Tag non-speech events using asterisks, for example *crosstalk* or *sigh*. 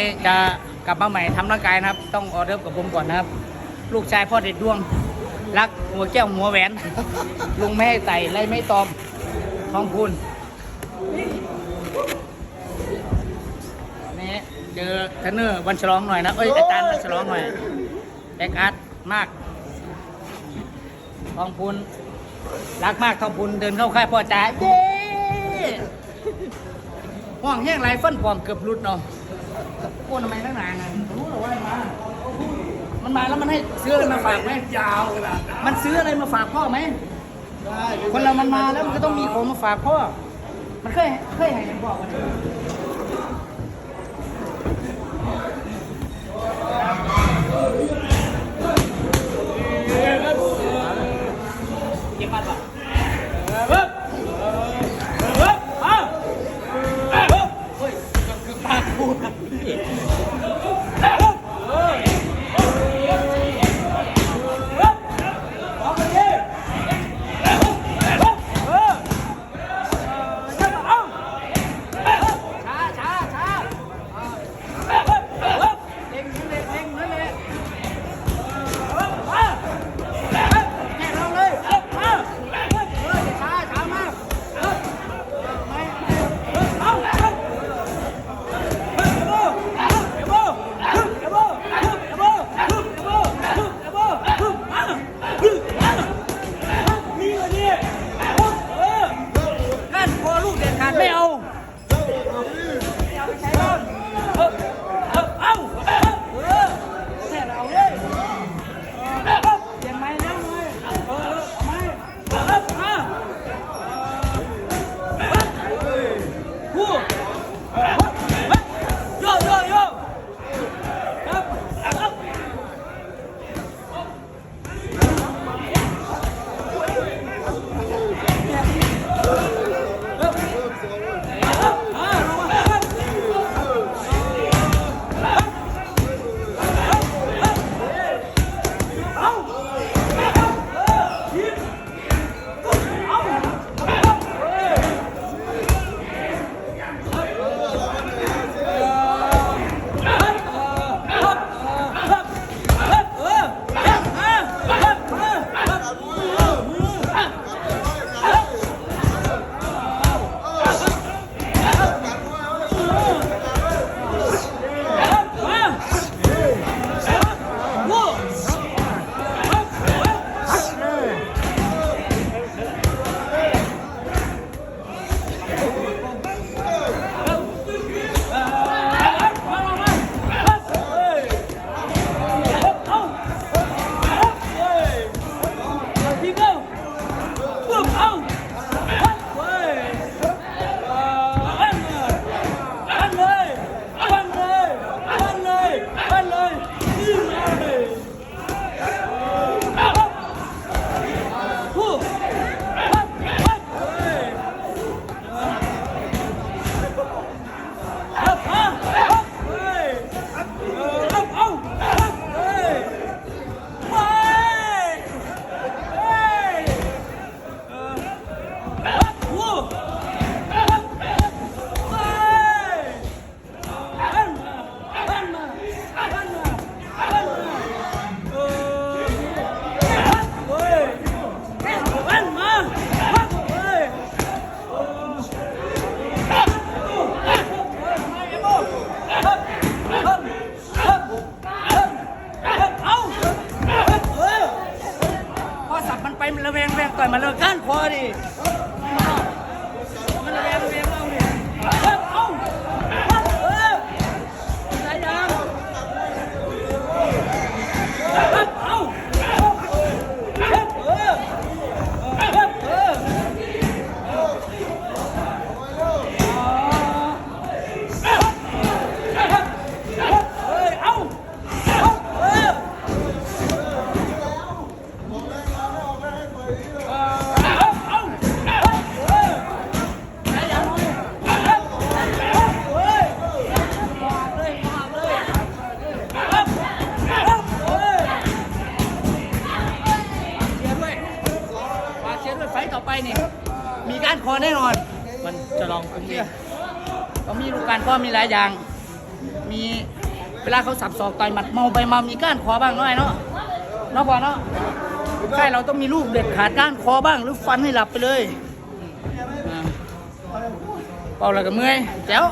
นี้จะกลับมาใหม่ทำร่างกายนะครับ ต้องออเดอร์กับผมก่อนนะครับ ลูกชายพ่อเด็ดดวง รักหัวแก้วหัวแหวน ลุงไม่ให้ไต่ไล่ไม่ตอมทองพูนนี่เจอเทรนเนอร์วันฉลองหน่อยนะเอ้ยอาจารย์วันฉลองหน่อยแบกอาร์ตมากทองพูนรักมากทองพูนเดินเข้าค่ายพ่อจ๋าเย้ห่วงแห้งไรฟันปลอมเกือบหลุดเนาะ โอ้ทำไมตั้งนานอะรู้หรอว่ามันมามันมาแล้วมันให้ซื้ออะไรมาฝากไหมยาวขนาดมันซื้ออะไรมาฝากพ่อไหมได้คนเรามันมาแล้วมันก็ต้องมีของมาฝากพ่อ มันเคยเคยให้พ่อกันเก็บ Yeah. *laughs* ก้ กานคอแน่นอน มันจะลองตรงนี้เขามีลูกการก็มีหลายอย่าง มีเวลาเขาสับสอกต่อยหมัดเมาไปเมามีก้านคอบ้างน้อยเนาะเนาะพอเนาะใช่เราต้องมีลูกเด็ดขาดก้านคอบ้าง หรือฟันให้หลับไปเลยเป่าอะไรกับเมื่อยแจ๋ว